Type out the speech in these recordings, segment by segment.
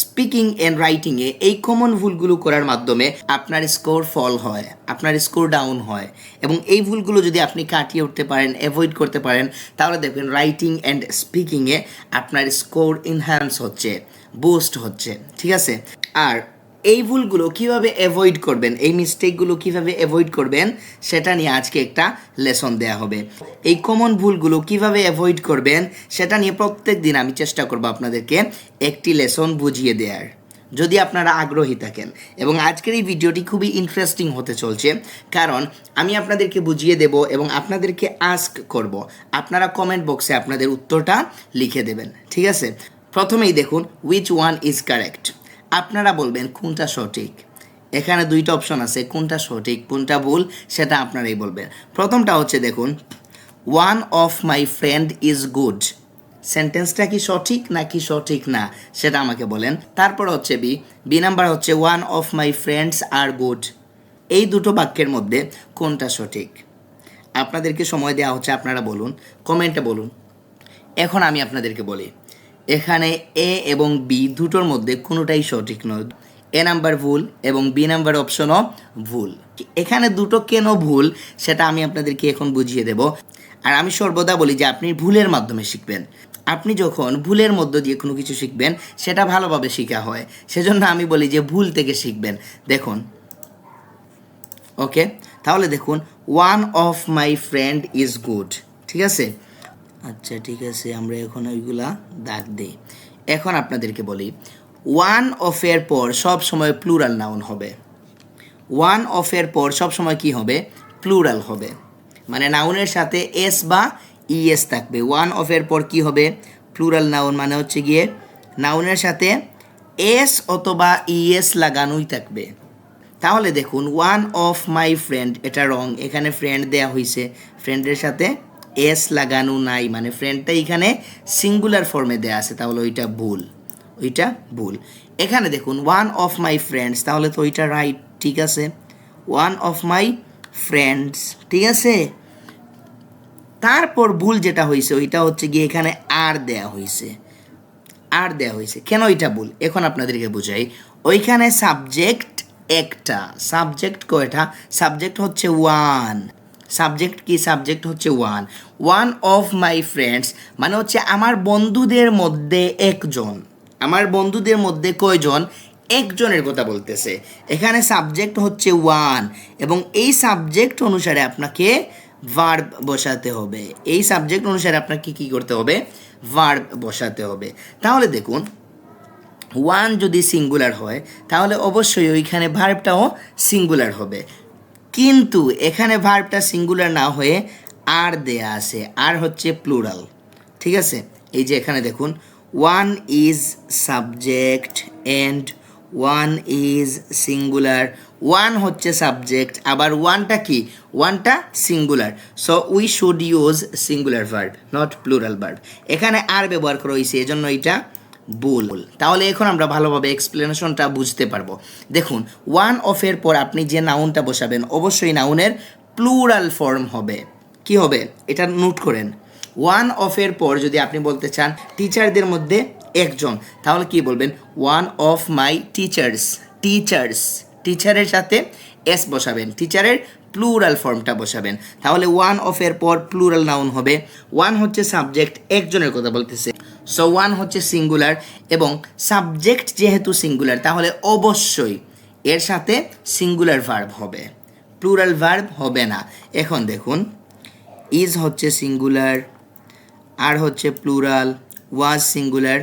Speaking and রাইটিংয়ে এই common ভুলগুলো করার মাধ্যমে আপনার স্কোর ফল হয়, আপনার স্কোর ডাউন হয়। এবং এই ভুলগুলো যদি আপনি কাটিয়ে উঠতে পারেন অ্যাভয়েড করতে পারেন, তাহলে দেখবেন রাইটিং অ্যান্ড স্পিকিংয়ে আপনার স্কোর ইনহ্যান্স হচ্ছে বুস্ট হচ্ছে, ঠিক আছে? আর এই ভুলগুলো কীভাবে অ্যাভয়েড করবেন? এই মিস্টেকগুলো কীভাবে অ্যাভয়েড করবেন? সেটা নিয়ে আজকে একটা লেসন দেওয়া হবে। এই কমন ভুলগুলো কীভাবে অ্যাভয়েড করবেন? সেটা নিয়ে প্রত্যেক দিন আমি চেষ্টা করব আপনাদেরকে একটি লেসন বুঝিয়ে দেওয়ার যদি আপনারা আগ্রহী থাকেন। এবং আজকের এই ভিডিওটি খুবই ইন্টারেস্টিং হতে চলছে। কারণ আমি আপনাদেরকে বুঝিয়ে দেব এবং আপনাদেরকে আস্ক করব। আপনারা কমেন্ট বক্সে আপনাদের উত্তরটা লিখে দেবেন। ঠিক আছে? প্রথমেই দেখুন উইচ ওয়ান ইজ কারেক্ট আপনারা বলবেন কোনটা সঠিক? এখানে দুইটা অপশন আছে, কোনটা সঠিক, কোনটা ভুল, সেটা আপনারাই বলবেন। প্রথমটা হচ্ছে দেখুন one of my friend is good সেন্টেন্সটা কি সঠিক নাকি সঠিক না, সেটা আমাকে বলেন। তারপর হচ্ছে বি বি নাম্বার হচ্ছে ওয়ান অফ মাই ফ্রেন্ডস আর গুড এই দুটো বাক্যের মধ্যে কোনটা সঠিক? আপনাদেরকে সময় দেওয়া হচ্ছে, আপনারা বলুন, কমেন্টে বলুন। এখন আমি আপনাদেরকে বলি এখানে এ এবং বি দুটোর মধ্যে কোনোটাই সঠিক নয়। এ নাম্বার ভুল এবং বি নাম্বার অপশনও ভুল। এখানে দুটো কেন ভুল সেটা আমি আপনাদেরকে এখন বুঝিয়ে দেব। আর আমি সর্বদা বলি যে আপনি ভুলের মাধ্যমে শিখবেন। আপনি যখন ভুলের মধ্য দিয়ে কোনো কিছু শিখবেন, সেটা ভালোভাবে শেখা হয়। সেজন্য আমি বলি যে ভুল থেকে শিখবেন। দেখুন। ওকে? তাহলে দেখুন one of my friend is good ঠিক আছে? আচ্ছা ঠিক আছে, আমরা এখন ওইগুলা দাগ দিই। এখন আপনাদেরকে বলি ওয়ান অফের পর সব সময় প্লুরাল নাউন হবে। ওয়ান অফের পর সব সময় কি হবে? প্লুরাল হবে। মানে নাউনের সাথে এস বা ইএস থাকবে। ওয়ান অফের পর কি হবে? প্লুরাল নাউন মানে হচ্ছে গিয়ে নাউনের সাথে এস অথবা ইএস লাগানোই থাকবে। তাহলে দেখুন ওয়ান অফ মাই ফ্রেন্ড এটা রং এখানে ফ্রেন্ড দেয়া হয়েছে ফ্রেন্ডের সাথে এস লাগানো নাই মানে ফ্রেন্ডটা এখানে সিঙ্গুলার ফর্মে দেয়া আছে, তাহলে ওইটা ভুল ওইটা ভুল। এখানে দেখুন ওয়ান অফ মাই ফ্রেন্ডস তাহলে তো ওইটা রাইট ঠিক আছে? ওয়ান অফ মাই ফ্রেন্ডস ঠিক আছে? তারপর ভুল যেটা হয়েছে ওইটা হচ্ছে গিয়ে এখানে আর দেয়া হয়েছে আর দেয়া হয়েছে কেন এটা ভুল? এখন আপনাদেরকে বুঝাই। ওইখানে সাবজেক্ট একটা। সাবজেক্ট কয়টা? সাবজেক্ট হচ্ছে ওয়ান সাবজেক্ট কি? সাবজেক্ট হচ্ছে one one of my friends মানে হচ্ছে আমার বন্ধুদের মধ্যে একজন। আমার বন্ধুদের মধ্যে কয়জন? একজনের কথা বলতেছে। এখানে সাবজেক্ট হচ্ছে ওয়ান এবং এই সাবজেক্ট অনুসারে আপনাকে ভার্ব বসাতে হবে। এই সাবজেক্ট অনুসারে আপনাকে কি করতে হবে? ভার্ব বসাতে হবে। তাহলে দেখুন ওয়ান যদি সিঙ্গুলার হয়, তাহলে অবশ্যই ওইখানে ভার্বটাও সিঙ্গুলার হবে। কিন্তু এখানে ভার্বটা সিঙ্গুলার না হয়ে আর দেয়া আছে। আর হচ্ছে প্লুরাল। ঠিক আছে? এই যে এখানে দেখুন। One is subject and one is singular one হচ্ছে সাবজেক্ট আবার ওয়ানটা কি? ওয়ানটা singular so we should use singular verb not plural verb এখানে আর ব্যবহার করা হয়েছে, এজন্য এটা ভুল। তাহলে এখন আমরা ভালোভাবে এক্সপ্লেনেশনটা বুঝতে পারব। দেখুন ওয়ান অফের পর আপনি যে নাউনটা বসাবেন, অবশ্যই নাউনের প্লুরাল ফর্ম হবে। কি হবে? এটা নোট করেন। ওয়ান অফের পর যদি আপনি বলতে চান টিচারদের মধ্যে একজন, তাহলে কি বলবেন? One of my teachers teachers টিচারের সাথে এস বসাবেন। টিচারের প্লুরাল ফর্মটা বসাবেন। তাহলে ওয়ান অফের পর প্লুরাল নাউন হবে। ওয়ান হচ্ছে সাবজেক্ট একজনের কথা বলতেছে। সো ওয়ান হচ্ছে সিঙ্গুলার এবং সাবজেক্ট যেহেতু সিঙ্গুলার তাহলে অবশ্যই এর সাথে সিঙ্গুলার ভার্ব হবে। প্লুরাল ভার্ব হবে না। এখন দেখুন ইজ হচ্ছে সিঙ্গুলার আর হচ্ছে plural was singular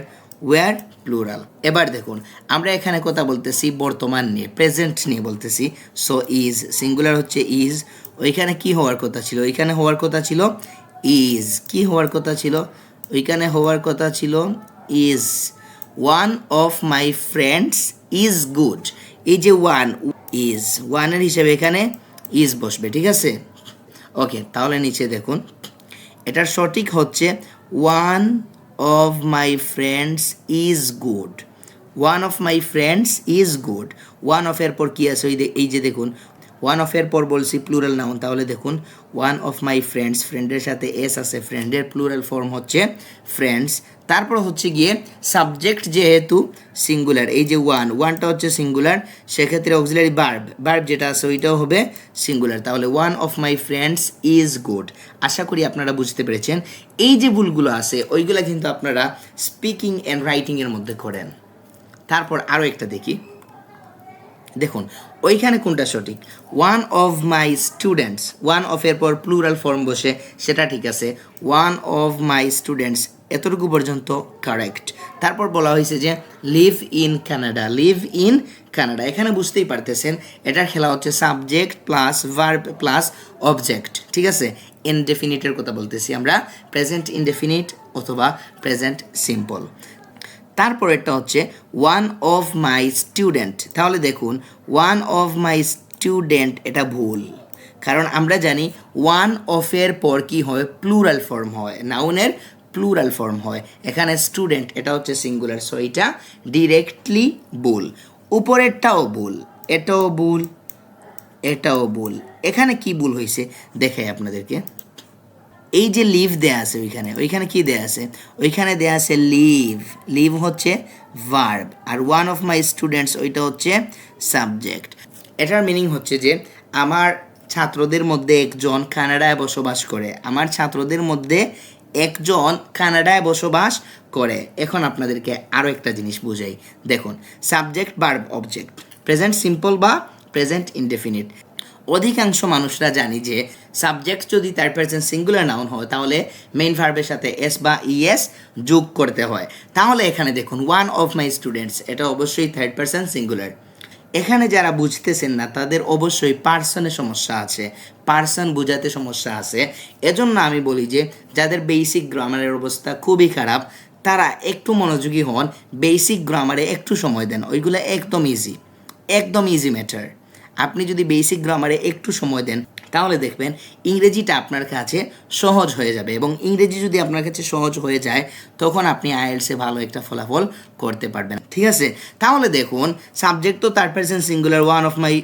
were plural এবার দেখুন, আমরা এখানে কথা বলতেছি বর্তমান নিয়ে প্রেজেন্ট নিয়ে বলতেছি। সো ইজ সিঙ্গুলার হচ্ছে ইজ ওইখানে কি হওয়ার কথা ছিল? ওইখানে হওয়ার কথা ছিল ইজ কি হওয়ার কথা ছিল? ওইখানে হওয়ার কথা ছিল is one of my friends is good এই যে ওয়ান ইজ ওয়ানের হিসেবে এখানে ইজ বসবে, ঠিক আছে? ওকে তাহলে নিচে দেখুন। এটার সঠিক হচ্ছে one of my friends is good one of my friends is good one of এর পর কী আছে? ওই এই যে দেখুন ওয়ান অফের পর বলছি প্লুরাল নাউন তাহলে দেখুন ওয়ান অফ মাই ফ্রেন্ডস ফ্রেন্ডের সাথে এস আছে ফ্রেন্ডের প্লুরাল ফর্ম হচ্ছে ফ্রেন্ডস তারপর হচ্ছে গিয়ে সাবজেক্ট যেহেতু সিঙ্গুলার এই যে ওয়ান ওয়ানটা হচ্ছে সিঙ্গুলার সেক্ষেত্রে অক্সিলারি বার্ব বার্ব যেটা আছে ওইটাও হবে সিঙ্গুলার তাহলে one of my friends is good আশা করি আপনারা বুঝতে পেরেছেন। এই যে ভুলগুলো আছে, ওইগুলো কিন্তু আপনারা স্পিকিং অ্যান্ড রাইটিংয়ের মধ্যে করেন। তারপর আরও একটা দেখি। দেখুন, ওইখানে কোনটা সঠিক? One of my students one of এর পর প্লুরাল ফর্ম বসে, সেটা ঠিক আছে। ওয়ান অফ মাই স্টুডেন্টস এতটুকু পর্যন্ত কারেক্ট তারপর বলা হয়েছে যে live in Canada live in Canada এখানে বুঝতেই পারতেছেন, এটার খেলা হচ্ছে subject plus verb plus object ঠিক আছে? ইনডেফিনিটের কথা বলতেছি আমরা প্রেজেন্ট ইনডেফিনিট অথবা প্রেজেন্ট সিম্পল তারপরেরটা হচ্ছে ওয়ান অফ মাই স্টুডেন্ট তাহলে দেখুন ওয়ান অফ মাই স্টুডেন্ট এটা ভুল। কারণ আমরা জানি ওয়ান অফের পর কি হয়? প্লুরাল ফর্ম হয়। নাউনের প্লুরাল ফর্ম হয়। এখানে স্টুডেন্ট এটা হচ্ছে সিঙ্গুলার সো এটা ডিরেক্টলি ভুল। উপরেরটাও ভুল। এটাও ভুল। এটাও ভুল। এখানে কি ভুল হয়েছে? দেখাই আপনাদেরকে। এই যে লিভ দেয়া আছে ওইখানে ওইখানে কি দেয়া আছে? ওইখানে দেয়া আছে লিভ লিভ হচ্ছে ভার্ব আর ওয়ান অফ মাই স্টুডেন্টস ওইটা হচ্ছে সাবজেক্ট এটার মিনিং হচ্ছে যে আমার ছাত্রদের মধ্যে একজন কানাডায় বসবাস করে, আমার ছাত্রদের মধ্যে একজন কানাডায় বসবাস করে। এখন আপনাদেরকে আরও একটা জিনিস বুঝাই। দেখুন subject verb object present simple বা প্রেজেন্ট ইনডেফিনিট অধিকাংশ মানুষরা জানি যে সাবজেক্ট যদি তার প্রেজেন্ট সিঙ্গুলার নাউন হয়, তাহলে মেইন ভার্বের সাথে এস বা ইএস যোগ করতে হয়। তাহলে এখানে দেখুন ওয়ান অফ মাই স্টুডেন্টস এটা অবশ্যই থার্ড পার্সন সিঙ্গুলার এখানে যারা বুঝতেছেন না, তাদের অবশ্যই পার্সনের সমস্যা আছে। পার্সন বোঝাতে সমস্যা আছে। এজন্য আমি বলি যে, যাদের বেসিক গ্রামারের অবস্থা খুবই খারাপ, তারা একটু মনোযোগী হন বেসিক গ্রামারে একটু সময় দেন। ওইগুলো একদম ইজি একদম ইজি ম্যাটার আপনি যদি বেসিক গ্রামারে একটু সময় দেন, তাহলে দেখবেন ইংরেজিটা আপনার কাছে সহজ হয়ে যাবে এবং ইংরেজি যদি আপনার কাছে সহজ হয়ে যায়, তখন আপনি আইএলসে ভালো একটা ফলাফল করতে পারবেন। ঠিক আছে? তাহলে দেখুন সাবজেক্ট তো তার percent singular one of my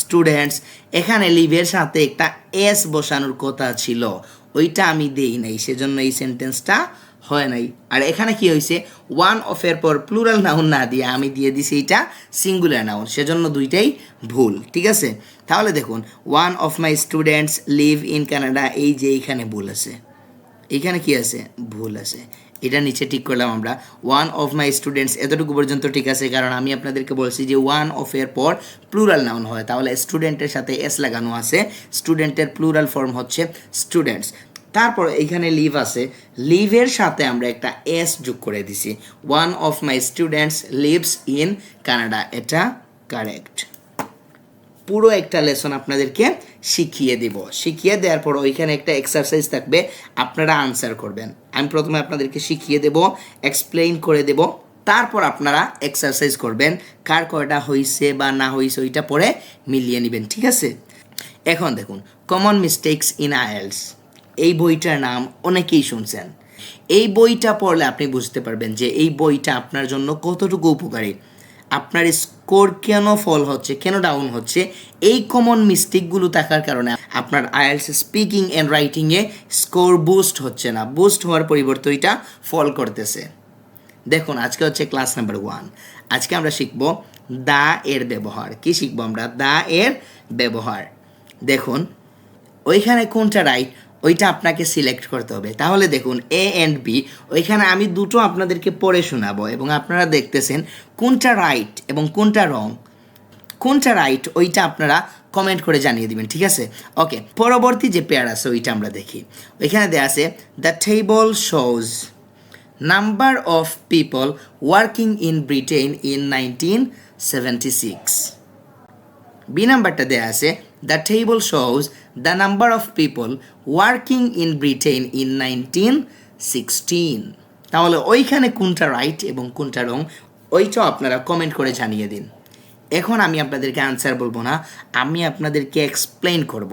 students এখানে লিভের সাথে একটা এস বসানোর কথা ছিল। ওইটা আমি দেই নাই, সেজন্য এই সেন্টেন্সটা হয় নাই। আর এখানে কি হয়েছে ওয়ান অফের পর প্লুরাল নাউন না দিয়ে আমি দিয়ে দিছি এটা সিঙ্গুলার নাউন সেজন্য দুইটাই ভুল, ঠিক আছে? তাহলে দেখুন one of my students live in Canada এই যে এইখানে ভুল আছে। এইখানে কি আছে? ভুল আছে। এটা নিচে ঠিক করলাম আমরা। ওয়ান অফ মাই স্টুডেন্টস এতটুকু পর্যন্ত ঠিক আছে, কারণ আমি আপনাদেরকে বলছি যে ওয়ান অফ এর পর প্লুরাল নাউন হয়। তাহলে স্টুডেন্টের সাথে এস লাগানো আছে। স্টুডেন্টের প্লুরাল ফর্ম হচ্ছে স্টুডেন্টস তারপর এখানে লিভ আছে। লিভের সাথে আমরা একটা এস যোগ করে দিছি। One of my students lives in Canada এটা কারেক্ট পুরো একটা লেসন আপনাদেরকে শিখিয়ে দিব। শিখিয়ে দেওয়ার পর ওইখানে একটা এক্সারসাইজ থাকবে। আপনারা আনসার করবেন। আমি প্রথমে আপনাদেরকে শিখিয়ে দেব এক্সপ্লেইন করে দেব। তারপর আপনারা এক্সারসাইজ করবেন। কার কয়টা হয়েছে বা না হয়েছে ওইটা পরে মিলিয়ে নেবেন। ঠিক আছে? এখন দেখুন কমন মিস্টেকস ইন আয়েলস এই বইটার নাম অনেকেই শুনছেন। এই বইটা পড়লে আপনি বুঝতে পারবেন যে এই বইটা আপনার জন্য কতটুকু উপকারী। আপনার স্কোর কেন ফল হচ্ছে, কেন ডাউন হচ্ছে, এই কমন মিস্টেকগুলো থাকার কারণে আপনার আইএলস স্পিকিং অ্যান্ড রাইটিংয়ে স্কোর বুস্ট হচ্ছে না। বুস্ট হওয়ার পরিবর্তে ওইটা ফল করতেছে। দেখুন, আজকে হচ্ছে ক্লাস নাম্বার ওয়ান। আজকে আমরা শিখব দা এর ব্যবহার। কি শিখব আমরা? দা এর ব্যবহার। দেখুন, ওইখানে কোনটা রাইট? ওইটা আপনাকে সিলেক্ট করতে হবে। তাহলে দেখুন এ অ্যান্ড বি ওইখানে আমি দুটো আপনাদেরকে পড়ে শোনাবো এবং আপনারা দেখতেছেন কোনটা রাইট এবং কোনটা রং কোনটা রাইট ওইটা আপনারা কমেন্ট করে জানিয়ে দিবেন, ঠিক আছে? ওকে পরবর্তী যে পেয়ার আছে, ওইটা আমরা দেখি। ওইখানে দেওয়া আছে the table shows number of people working in Britain in nineteen seventy six B নাম্বারটা দেয়া আছে table shows the number of people working in Britain in nineteen sixteen তাহলে ওইখানে কোনটা রাইট এবং কোনটা রং ওইটাও আপনারা কমেন্ট করে জানিয়ে দিন। এখন আমি আপনাদেরকে আনসার বলব না, আমি আপনাদেরকে এক্সপ্লেন করব।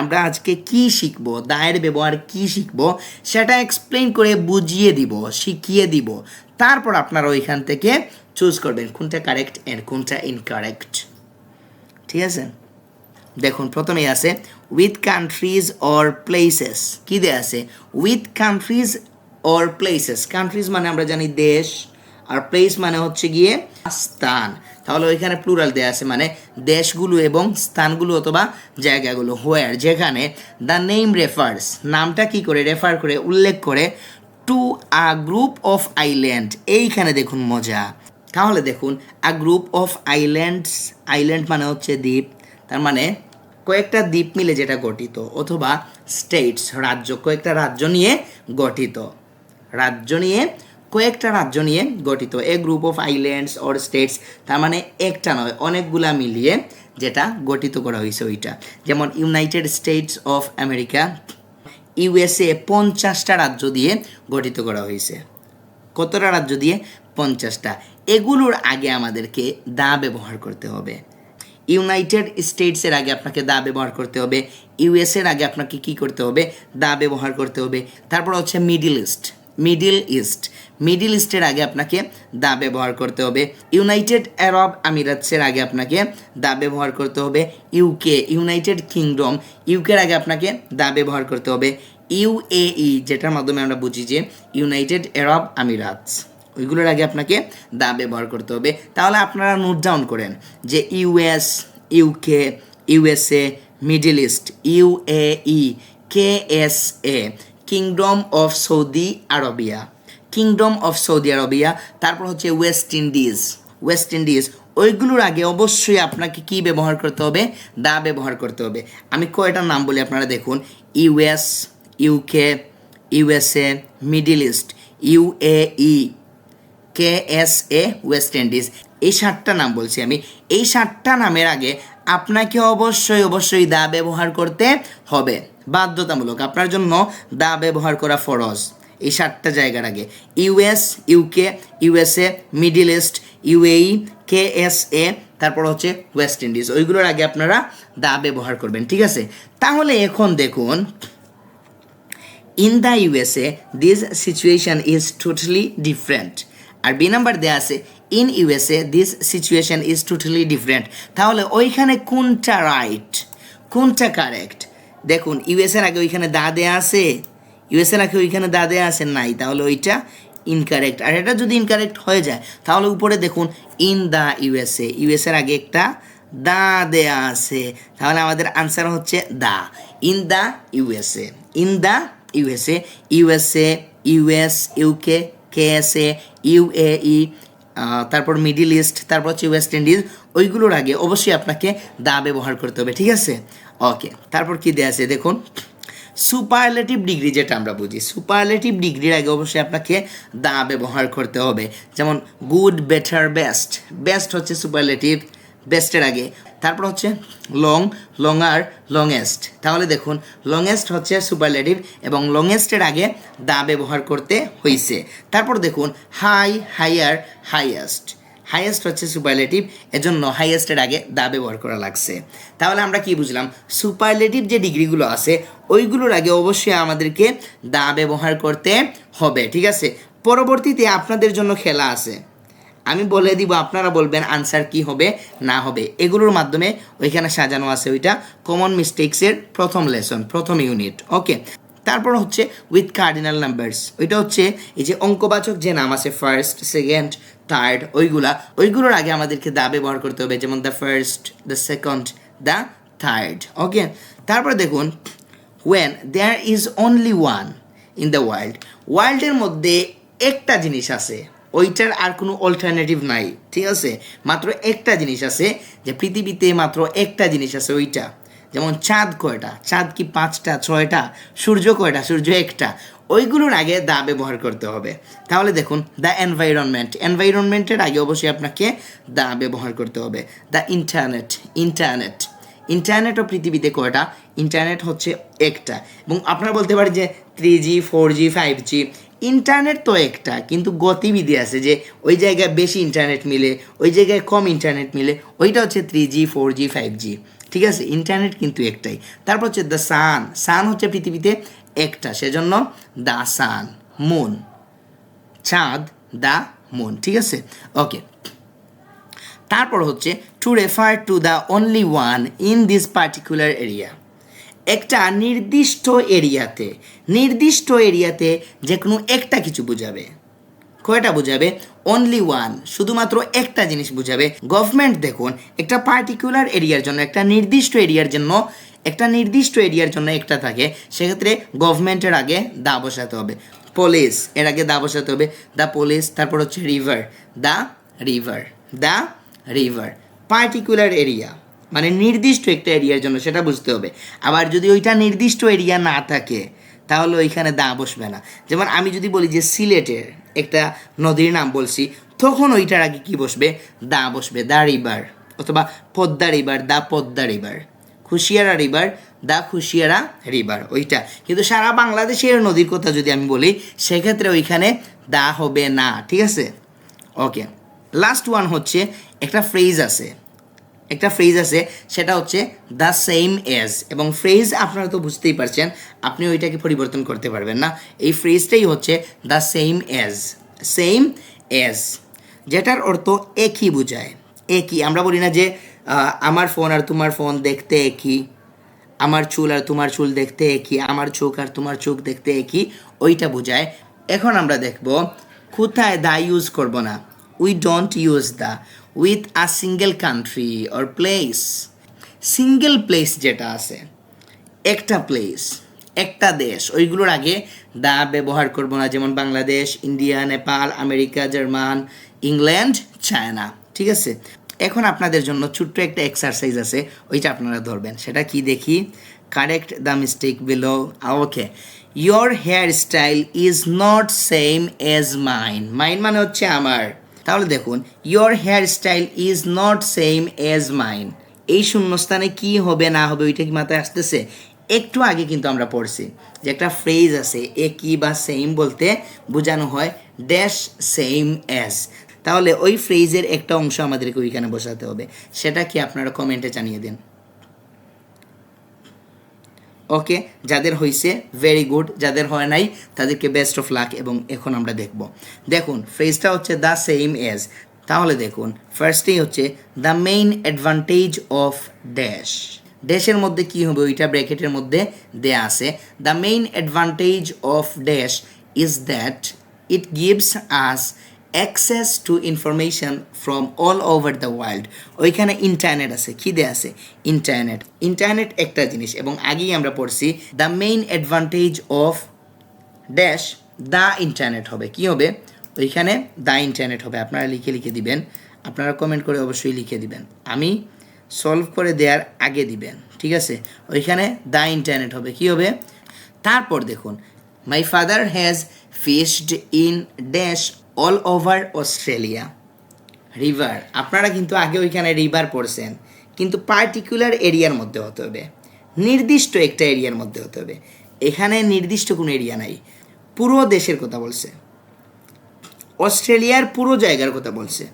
আমরা আজকে কি শিখব, দায়ের ব্যবহার কি শিখব, সেটা এক্সপ্লেন করে বুঝিয়ে দিব, শিখিয়ে দিব। তারপর আপনারা ওইখান থেকে চুজ করবেন কোনটা কারেক্ট অ্যান্ড কোনটা ইনকারেক্ট ঠিক আছে? দেখুন, প্রথমেই আছে উইথ কান্ট্রিজ অর প্লেসেস কি দেয়া আছে? With countries or places countries মানে আমরা জানি দেশ, আর প্লেস মানে হচ্ছে গিয়ে স্থান। তাহলে ওইখানে প্লুরাল দেয়া আছে মানে দেশগুলো এবং স্থানগুলো অথবা জায়গাগুলো। হোয়ার যেখানে দ্য নেম রেফার্স নামটা কি করে? রেফার করে, উল্লেখ করে to a group of island এইখানে দেখুন মজা। তাহলে দেখুন a group of islands island মানে হচ্ছে দ্বীপ। তার মানে কয়েকটা দ্বীপ মিলে যেটা গঠিত, অথবা স্টেটস রাজ্য, কয়েকটা রাজ্য নিয়ে গঠিত। রাজ্য নিয়ে কয়েকটা রাজ্য নিয়ে গঠিত। A group of islands or states তার মানে একটা নয়, অনেকগুলা মিলিয়ে যেটা গঠিত করা হয়েছে ওইটা। যেমন United States of America USA পঞ্চাশটা রাজ্য দিয়ে গঠিত করা হয়েছে। কতটা রাজ্য দিয়ে? পঞ্চাশটা। এগুলোর আগে আমাদেরকে দা ব্যবহার করতে হবে। ইউনাইটেড স্টেটসের আগে আপনাকে দা ব্যবহার করতে হবে ইউএসের আগে আপনাকে কি করতে হবে? দা ব্যবহার করতে হবে। তারপর হচ্ছে middle east middle east. Middle ইস্টের আগে আপনাকে দা ব্যবহার করতে হবে। ইউনাইটেড আরব আমিরাতসের আগে আপনাকে দা ব্যবহার করতে হবে। ইউকে ইউনাইটেড কিংডম ইউকের আগে আপনাকে দা ব্যবহার করতে হবে। ইউএই যেটার মাধ্যমে আমরা বুঝি যে ইউনাইটেড আরব আমিরাতস ওইগুলোর আগে আপনাকে দা ব্যবহার করতে হবে। তাহলে আপনারা নোট ডাউন করেন যে US UK USA middle east UAE K S A, kingdom of Saudi Arabia. Kingdom of Saudi Arabia, তারপর হচ্ছে ওয়েস্ট ইন্ডিজ। ওয়েস্ট ইন্ডিজ, ওইগুলোর আগে অবশ্যই আপনাকে কি ব্যবহার করতে হবে? দা ব্যবহার করতে হবে। আমি কয়টার নাম বলি আপনারা দেখুন। US UK USA middle east UAE K S A west Indies এই সাতটা নাম বলছি আমি। এই সাতটা নামের আগে আপনাকে অবশ্যই অবশ্যই দা ব্যবহার করতে হবে। বাধ্যতামূলক। আপনার জন্য দা ব্যবহার করা ফরজ। এই সাতটা জায়গার আগে। US UK USA middle east UAE K S A তারপর হচ্ছে ওয়েস্ট ইন্ডিজ। ওইগুলোর আগে আপনারা দা ব্যবহার করবেন, ঠিক আছে? তাহলে এখন দেখুন, in the USA this situation is totally different. R B number দেওয়া আছে in USA this situation is totally different তাহলে ওইখানে কোনটা রাইট কোনটা কারেক্ট দেখুন ইউএসএর আগে ওইখানে দা দেয়া আছে ইউএসএর আগে ওইখানে দা দেয়া আছে, নাই। তাহলে ওইটা ইনকারেক্ট আর এটা যদি ইনকারেক্ট হয়ে যায়, তাহলে উপরে দেখুন ইন দ্য ইউএসএ ইউএসএর আগে একটা দা দেয়া আছে। তাহলে আমাদের আনসার হচ্ছে the. In the USA in the USA USA US UK KSA UAE তারপর মিডিল ইস্ট, তারপর হচ্ছে ওয়েস্ট ইন্ডিজ, ওইগুলোর আগে অবশ্যই আপনাকে দা ব্যবহার করতে হবে, ঠিক আছে? ওকে, তারপর কি দেওয়া আছে দেখুন সুপারলেটিভ ডিগ্রি যেটা আমরা বুঝি সুপারলেটিভ ডিগ্রির আগে অবশ্যই আপনাকে দা ব্যবহার করতে হবে, যেমন গুড বেটার বেস্ট বেস্ট হচ্ছে সুপারলেটিভ বেস্টের আগে তারপর হচ্ছে লং লঙ্গার লংয়েস্ট তাহলে দেখুন লংয়েস্ট হচ্ছে সুপারলেটিভ এবং লংয়েস্টের আগে দা ব্যবহার করতে হয়েছে তারপর দেখুন হাই হাইয়ার হাইয়েস্ট হাইয়েস্ট হচ্ছে সুপারলেটিভ এজন্য হাইয়েস্টের আগে দা ব্যবহার করা লাগছে। তাহলে আমরা কি বুঝলাম? সুপারলেটিভ যে ডিগ্রিগুলো আছে, ওইগুলোর আগে অবশ্যই আমাদেরকে দা ব্যবহার করতে হবে, ঠিক আছে? পরবর্তীতে আপনাদের জন্য খেলা আছে। আমি বলে দিব, আপনারা বলবেন আনসার কি হবে, না হবে। এগুলোর মাধ্যমে ওইখানে সাজানো আছে ওইটা কমন মিস্টেক্সের প্রথম লেসন প্রথম ইউনিট ওকে তারপর হচ্ছে উইথ কার্ডিনাল নাম্বারস ওইটা হচ্ছে এই যে অঙ্কবাচক যে নাম আছে ফার্স্ট সেকেন্ড থার্ড ওইগুলা, ওইগুলোর আগে আমাদেরকে দা ব্যবহার করতে হবে, যেমন the first the second the third okay তারপর দেখুন when there is only one in the world ওয়ার্ল্ডের মধ্যে একটা জিনিস আছে ওইটার আর কোনো অল্টারনেটিভ নাই, ঠিক আছে? মাত্র একটা জিনিস আছে যে পৃথিবীতে মাত্র একটা জিনিস আছে ওইটা। যেমন চাঁদ কয়টা? চাঁদ কি পাঁচটা, ছয়টা? সূর্য কয়টা? সূর্য একটা। ওইগুলোর আগে দা ব্যবহার করতে হবে। তাহলে দেখুন দ্য এনভাইরনমেন্ট এনভাইরনমেন্টের আগে অবশ্যই আপনাকে দা ব্যবহার করতে হবে। দ্য ইন্টারনেট ইন্টারনেট ইন্টারনেটও পৃথিবীতে কয়টা? ইন্টারনেট হচ্ছে একটা। এবং আপনারা বলতে পারেন যে three G four G five G internet তো একটা, কিন্তু গতিবিধি আছে যে ওই জায়গায় বেশি ইন্টারনেট মিলে, ওই জায়গায় কম ইন্টারনেট মিলে, ওইটা হচ্ছে three G four G five G ঠিক আছে? ইন্টারনেট কিন্তু একটাই। তারপর হচ্ছে দ্য সান সান হচ্ছে পৃথিবীতে একটা, সেজন্য দ্য সান মুন চাঁদ দ্য মুন ঠিক আছে? ওকে তারপর হচ্ছে to refer to the only one in this particular area একটা নির্দিষ্ট এরিয়াতে নির্দিষ্ট এরিয়াতে যে কোনো একটা কিছু বোঝাবে। কয়টা বোঝাবে? অনলি ওয়ান শুধুমাত্র একটা জিনিস বোঝাবে। গভর্নমেন্ট দেখুন, একটা পার্টিকুলার এরিয়ার জন্য, একটা নির্দিষ্ট এরিয়ার জন্য, একটা নির্দিষ্ট এরিয়ার জন্য একটা থাকে। সেক্ষেত্রে গভর্নমেন্টের আগে দা বসাতে হবে। পুলিশ এর আগে দা বসাতে হবে। দ্য পুলিশ তারপর হচ্ছে river the river the river particular area মানে নির্দিষ্ট একটা এরিয়ার জন্য সেটা বুঝতে হবে। আবার যদি ওইটা নির্দিষ্ট এরিয়া না থাকে, তাহলে ওইখানে দা বসবে না। যেমন আমি যদি বলি যে সিলেটের একটা নদীর নাম বলছি, তখন ওইটার আগে কি বসবে? দা বসবে, দা রিভার অথবা Padma river the Padma river Khushiyara river the Khushiyara river ওইটা। কিন্তু সারা বাংলাদেশের নদীর কথা যদি আমি বলি, সেক্ষেত্রে ওইখানে দা হবে না, ঠিক আছে? ওকে লাস্ট ওয়ান হচ্ছে একটা ফ্রেজ আছে। একটা ফ্রেজ আছে, সেটা হচ্ছে দ্য সেম এজ এবং ফ্রেজ আপনারা তো বুঝতেই পারছেন, আপনি ওইটাকে পরিবর্তন করতে পারবেন না। এই ফ্রেজটাই হচ্ছে the same as same as যেটার অর্থ একই বোঝায়? একই আমরা বলি না যে আমার ফোন আর তোমার ফোন দেখতে একই, আমার চুল আর তোমার চুল দেখতে একই, আমার চোখ আর তোমার চোখ দেখতে একই, ওইটা বোঝায়। এখন আমরা দেখব, কোথায় দা ইউজ করব না? We don't use the with a single country or place single place যেটা আছে, একটা প্লেস একটা দেশ, ওইগুলোর আগে দা ব্যবহার করব না, যেমন Bangladesh, India, Nepal, America, German, England, China, ঠিক আছে? এখন আপনাদের জন্য ছোট্ট একটা এক্সারসাইজ আছে, ওইটা আপনারা ধরবেন, সেটা কি দেখি? Correct the mistake below okay your hair style is not same as mine mine মানে হচ্ছে আমার। তাহলে দেখুন your hair style is not same as mine এই শূন্যস্থানে কি হবে, না হবে, ওইটা কি মাথায় আসতেছে? একটু আগে কিন্তু আমরা পড়ছি যে একটা ফ্রেজ আছে একই বা সেম বলতে বোঝানো হয় ড্যাশ সেম অ্যাজ তাহলে ওই ফ্রেজের একটা অংশ আমাদেরকে ওইখানে বসাতে হবে। সেটা কি আপনারা কমেন্টে জানিয়ে দিন। ওকে যাদের হয়েছে ভেরি গুড যাদের হয় নাই, তাদেরকে বেস্ট অফ লাক এবং এখন আমরা দেখব। দেখুন ফ্রেজটা হচ্ছে দ্য সেম এজ তাহলে দেখুন ফার্স্টেই হচ্ছে the main advantage of dash ড্যাশের মধ্যে কি হবে? ওইটা ব্র্যাকেটের মধ্যে দেয়া আছে। The main advantage of dash is that it gives us access to information from all over the world ওইখানে ইন্টারনেট আছে। দেয়া আছে? ইন্টারনেট ইন্টারনেট একটা জিনিস, এবং আগেই আমরা পড়ছি the main advantage of dash the internet হবে। কি হবে? ওইখানে দ্য ইন্টারনেট হবে। আপনারা লিখে লিখে দিবেন। আপনারা কমেন্ট করে অবশ্যই লিখে দিবেন। আমি সলভ করে দেওয়ার আগে দিবেন। ঠিক আছে? ওইখানে দ্য ইন্টারনেট হবে। কি হবে? তারপর দেখুন my father has fished in dash all over Australia river আপনারা কিন্তু আগে ওইখানে রিভার পড়ছেন, কিন্তু পার্টিকুলার এরিয়ার মধ্যে হতে হবে। নির্দিষ্ট একটা এরিয়ার মধ্যে হতে হবে। এখানে নির্দিষ্ট কোনো এরিয়া নাই। পুরো দেশের কথা বলছে। অস্ট্রেলিয়ার পুরো জায়গার কথা বলছে।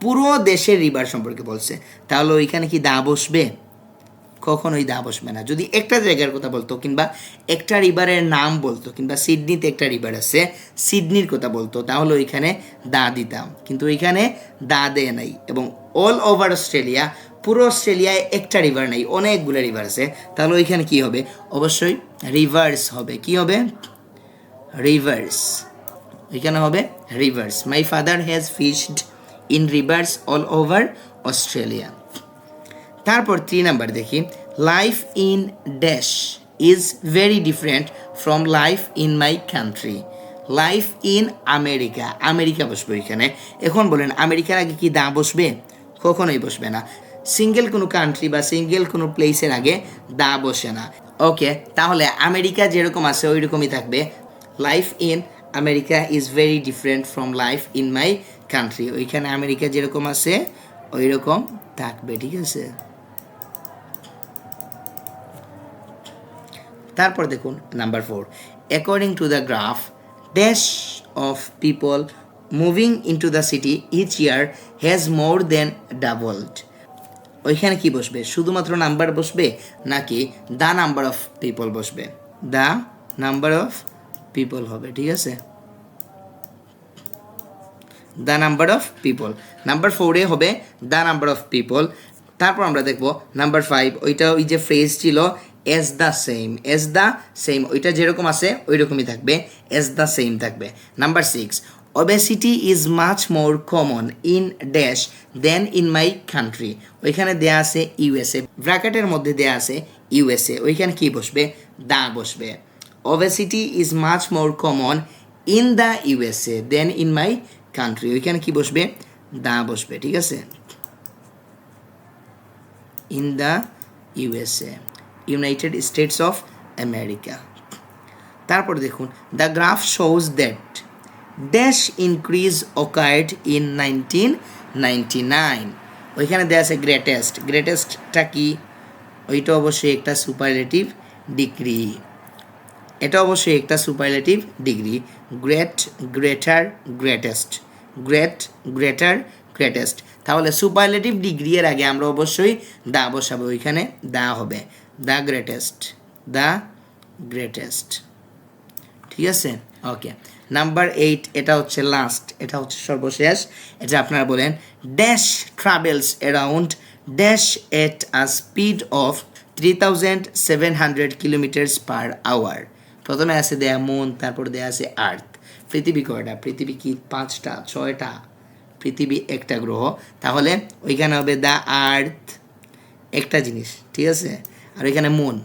পুরো দেশের রিভার সম্পর্কে বলছে। তাহলে ওইখানে কি দা বসবে? কখনোই দা বসবে না। যদি একটা জায়গার কথা বলতো কিংবা একটা রিভারের নাম বলতো, কিংবা সিডনিতে একটা রিভার আছে, সিডনির কথা বলতো, তাহলে ওইখানে দা দিতাম। কিন্তু ওইখানে দা দেয় নাই এবং অল ওভার অস্ট্রেলিয়া পুরো অস্ট্রেলিয়ায় একটা রিভার নেই, অনেকগুলো রিভার আছে। তাহলে ওইখানে কি হবে? অবশ্যই রিভার্স হবে। কি হবে? রিভার্স এখানে হবে rivers my father has fished in rivers all over Australia তারপর থ্রি নাম্বার দেখি। Life in dash is very different from life in my country life in America America বসবে এখানে এখন বলেন, আমেরিকার আগে কি দা বসবে? কখনোই বসবে না। সিঙ্গেল কোনো কান্ট্রি বা সিঙ্গেল কোনো প্লেসের আগে দা বসে না। ওকে তাহলে আমেরিকা যেরকম আছে ওই রকমই থাকবে। Life in America is very different from life in my country ওইখানে আমেরিকা যেরকম আছে ওই রকম থাকবে, ঠিক আছে? তারপর দেখুন number four according to the graph dash of people moving into the city each year has more than doubled ওইখানে কি বসবে? শুধুমাত্র নাম্বার বসবে নাকি দ্য নাম্বার অফ পিপল বসবে? দ্য নাম্বার অফ পিপল হবে, ঠিক আছে? The number of people number ফোরে হবে দ্য নাম্বার অফ পিপল তারপর আমরা দেখব নাম্বার ফাইভ ওইটা ওই যে ফ্রেজ ছিল as the same as the same ওইটা যেরকম আছে ওই রকমই থাকবে এস দ্য সেম থাকবে। Number six obesity is much more common in dash than in my country ওইখানে দেয়া আছে ইউএসএ ব্র্যাকেটের মধ্যে দেয়া আছে ইউএসএ ওইখানে কি বসবে? দা বসবে। Obesity is much more common in the USA than in my country ওইখানে কি বসবে? দা বসবে, ঠিক আছে? In the USA United States of America তারপর দেখুন the graph shows that dash increase occurred in nineteen ninety nine ওইখানে দেওয়া আছে গ্রেটেস্ট গ্রেটেস্টটা কি? ওইটা অবশ্যই একটা সুপারলেটিভ ডিগ্রি এটা অবশ্যই একটা superlative degree great greater greatest great greater greatest তাহলে সুপারলেটিভ ডিগ্রি এর আগে আমরা অবশ্যই দা বসাবো, ওইখানে দা হবে। দ্য গ্রেটেস্ট দ্য গ্রেটেস্ট ঠিক আছে? ওকে নাম্বার এইট এটা হচ্ছে লাস্ট এটা হচ্ছে সর্বশেষ। এটা আপনারা বলেন dash travels around dash at a speed of three thousand seven hundred kilometres per hour প্রথমে আছে দেয়া মুন তারপর দেয়া আছে আর্থ পৃথিবী কয়টা? পৃথিবী কি পাঁচটা, ছয়টা? পৃথিবী একটা গ্রহ। তাহলে ওইখানে হবে দ্য আর্থ একটা জিনিস, ঠিক আছে? আর এখানে মুন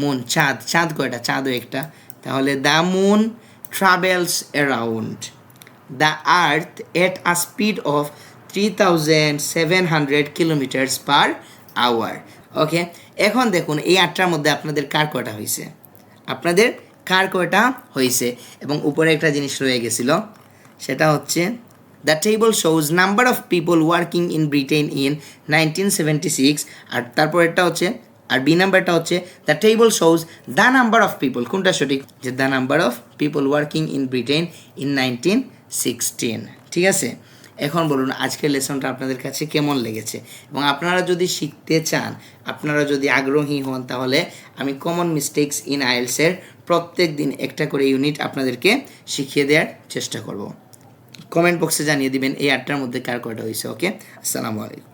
মুন চাঁদ চাঁদ কয়টা? চাঁদও একটা। তাহলে the moon travels around the earth at a speed of three thousand seven hundred kilometres per hour okay এখন দেখুন, এই আটটার মধ্যে আপনাদের কার কয়টা হয়েছে আপনাদের কার কয়টা হয়েছে এবং উপরে একটা জিনিস রয়ে গেছিল, সেটা হচ্ছে the table shows number of people working in Britain in nineteen seventy six আর তারপর একটা হচ্ছে আর বি নাম্বারটা হচ্ছে the table shows the number of people কোনটা সঠিক? যে the number of people working in Britain in nineteen sixteen ঠিক আছে? এখন বলুন, আজকের লেসনটা আপনাদের কাছে কেমন লেগেছে? এবং আপনারা যদি শিখতে চান, আপনারা যদি আগ্রহী হন, তাহলে আমি কমন মিস্টেকস ইন আইএলসের প্রত্যেক দিন একটা করে ইউনিট আপনাদেরকে শিখিয়ে দেওয়ার চেষ্টা করব। কমেন্ট বক্সে জানিয়ে দিবেন এই আটটার মধ্যে কার কয়টা হয়েছে ওকে আসসালামু আলাইকুম।